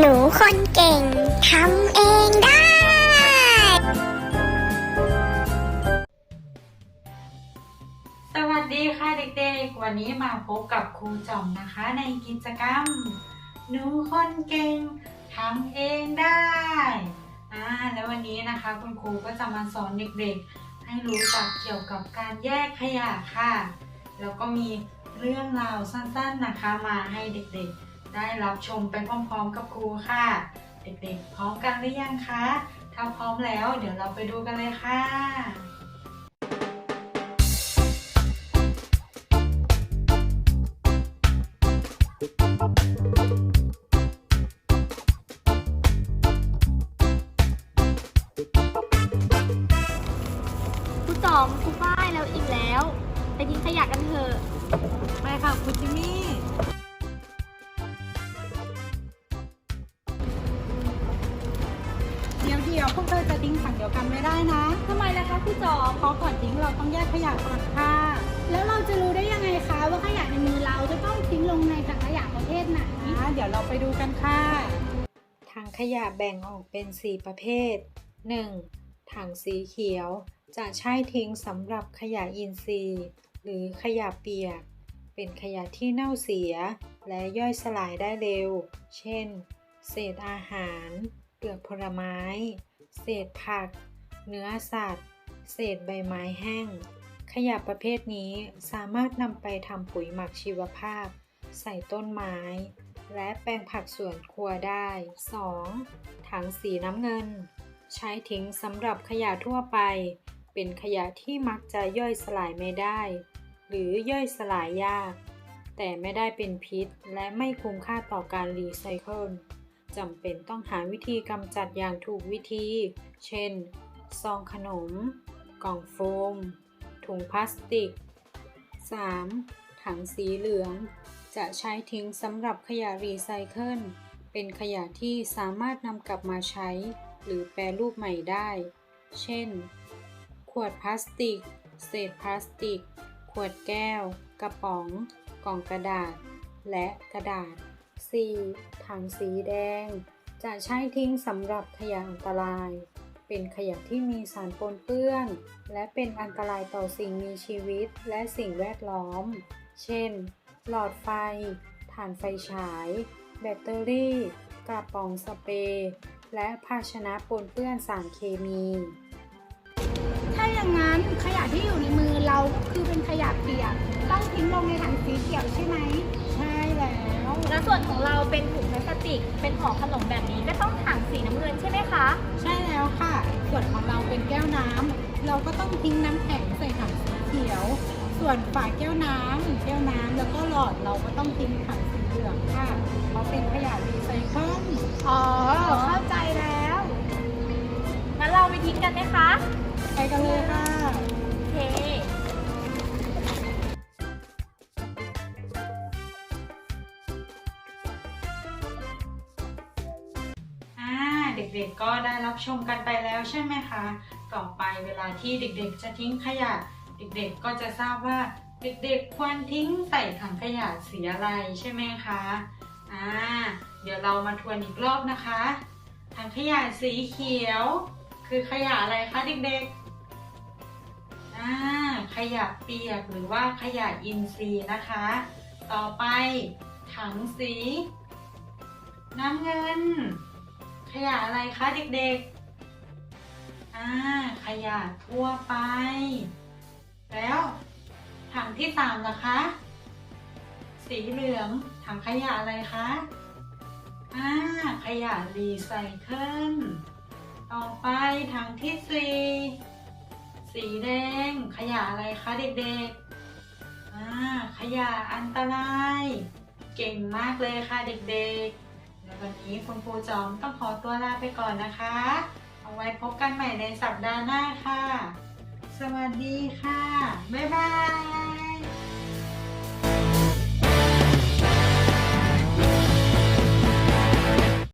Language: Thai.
หนูคนเก่งทำเองได้ สวัสดีค่ะเด็กๆ วันนี้มาพบกับครูจอมนะคะ ในกิจกรรม หนูคนเก่งทำเองได้อ่าแล้ววันนี้นะคะคุณครูก็จะมาสอนเด็กๆ ให้รู้จักเกี่ยวกับการแยกขยะค่ะ แล้วก็มีเรื่องราวสั้นๆนะคะมาให้เด็กๆ ได้รับชมไปพร้อมๆกับครูค่ะ เด็กๆ พร้อมกันหรือยังคะ ถ้าพร้อมแล้วเดี๋ยวเราไปดูกันเลยค่ะครูจอมครูป้ายแล้วอีกแล้ว ไปทิ้งขยะกันเถอะไปค่ะคุณจิม ทิ้งถังเดียวกันไม่ได้นะทำไมล่ะคะครูจอมเพราะก่อนทิ้งเราต้องแยกขยะก่อนค่ะ แล้วเราจะรู้ได้ยังไงคะว่าขยะในมือเราจะต้องทิ้งลงในถังขยะประเภทไหนอ่าเดี๋ยวเราไปดูกันค่ะ ถังขยะแบ่งออกเป็น 4 ประเภท 1. ถังสีเขียว จะใช้ทิ้งสำหรับขยะอินทรีย์ หรือขยะเปียก เป็นขยะที่เน่าเสีย และย่อยสลายได้เร็ว เช่น เศษอาหาร เปลือกผลไม้ เศษผัก เนื้อสัตว์ เศษใบไม้แห้ง ขยะประเภทนี้สามารถนำไปทำปุ๋ยหมักชีวภาพ ใส่ต้นไม้ และแปลงผักสวนครัวได้ 2. ถังสีน้ำเงิน ใช้ทิ้งสำหรับขยะทั่วไป เป็นขยะที่มักจะย่อยสลายไม่ได้ หรือย่อยสลายยาก แต่ไม่ได้เป็นพิษและไม่คุ้มค่าต่อการรีไซเคิล จำเป็นต้องหาวิธีกำจัดอย่างถูกวิธี เช่น ซองขนม กล่องโฟม ถุงพลาสติก 3. ถังสีเหลือง จะใช้ทิ้งสำหรับขยะรีไซเคิล เป็นขยะที่สามารถนำกลับมาใช้ หรือแปรรูปใหม่ได้ เช่น ขวดพลาสติก เศษพลาสติก ขวดแก้ว กระป๋อง กล่องกระดาษ และกระดาษ 4. ถังสีแดง จะใช้ทิ้งสำหรับขยะอันตราย เป็นขยะที่มีสารปนเปื้อน และเป็นอันตรายต่อสิ่งมีชีวิตและสิ่งแวดล้อม เช่น หลอดไฟ ถ่านไฟฉาย แบตเตอรี่ กระป๋องสเปรย์และภาชนะปนเปื้อนสารเคมี ถ้าอย่างนั้นขยะที่อยู่ในมือเราก็คือเป็นขยะเปียกต้องทิ้งลงในถังสีเขียวใช่ไหมใช่ แล้วแล้วส่วนของเราเป็นถุงพลาสติก เป็นห่อขนมแบบนี้ก็ต้องถังสีน้ำเงินใช่ไหมคะ ใช่แล้วค่ะ ส่วนของเราเป็นแก้วน้ำเราก็ต้องทิ้งน้ำแข็งใส่ถังสีเขียว ส่วนฝาแก้วน้ำแก้วน้ำแล้วก็หลอดเราก็ต้องทิ้งถังสีเหลืองค่ะ เพราะเป็นขยะรีไซเคิล อ๋อ เข้าใจแล้ว งั้นเราไปทิ้งกันไหมคะ ด็กๆ ก็ได้รับชมกันไปแล้วใช่ไหมคะ ต่อไปเวลาที่เด็กๆ จะทิ้งขยะ เด็กๆ ก็จะทราบว่าเด็กๆ ควรทิ้งใส่ถังขยะสีอะไรใช่ไหมคะอ่าเดี๋ยวเรามาทวนอีกรอบนะคะ ถังขยะสีเขียว คือขยะอะไรคะเด็กๆอ่าขยะเปียกหรือว่าขยะอินทรีย์นะคะ ต่อไปถังสี น้ำเงิน ขยะอะไรคะเด็กๆ อ่า ขยะทั่วไป แล้วถังที่สามนะคะ สีเหลืองถังขยะอะไรคะ อ่า ขยะรีไซเคิล ต่อไปถังที่สี่สีแดง ขยะอะไรคะเด็กๆ อ่า ขยะอันตราย เก่งมากเลยค่ะเด็กๆ และวันนี้คุณครูจอมต้องขอตัวลาไปก่อนนะคะ เอาไว้พบกันใหม่ในสัปดาห์หน้าค่ะ สวัสดีค่ะ บ๊ายบาย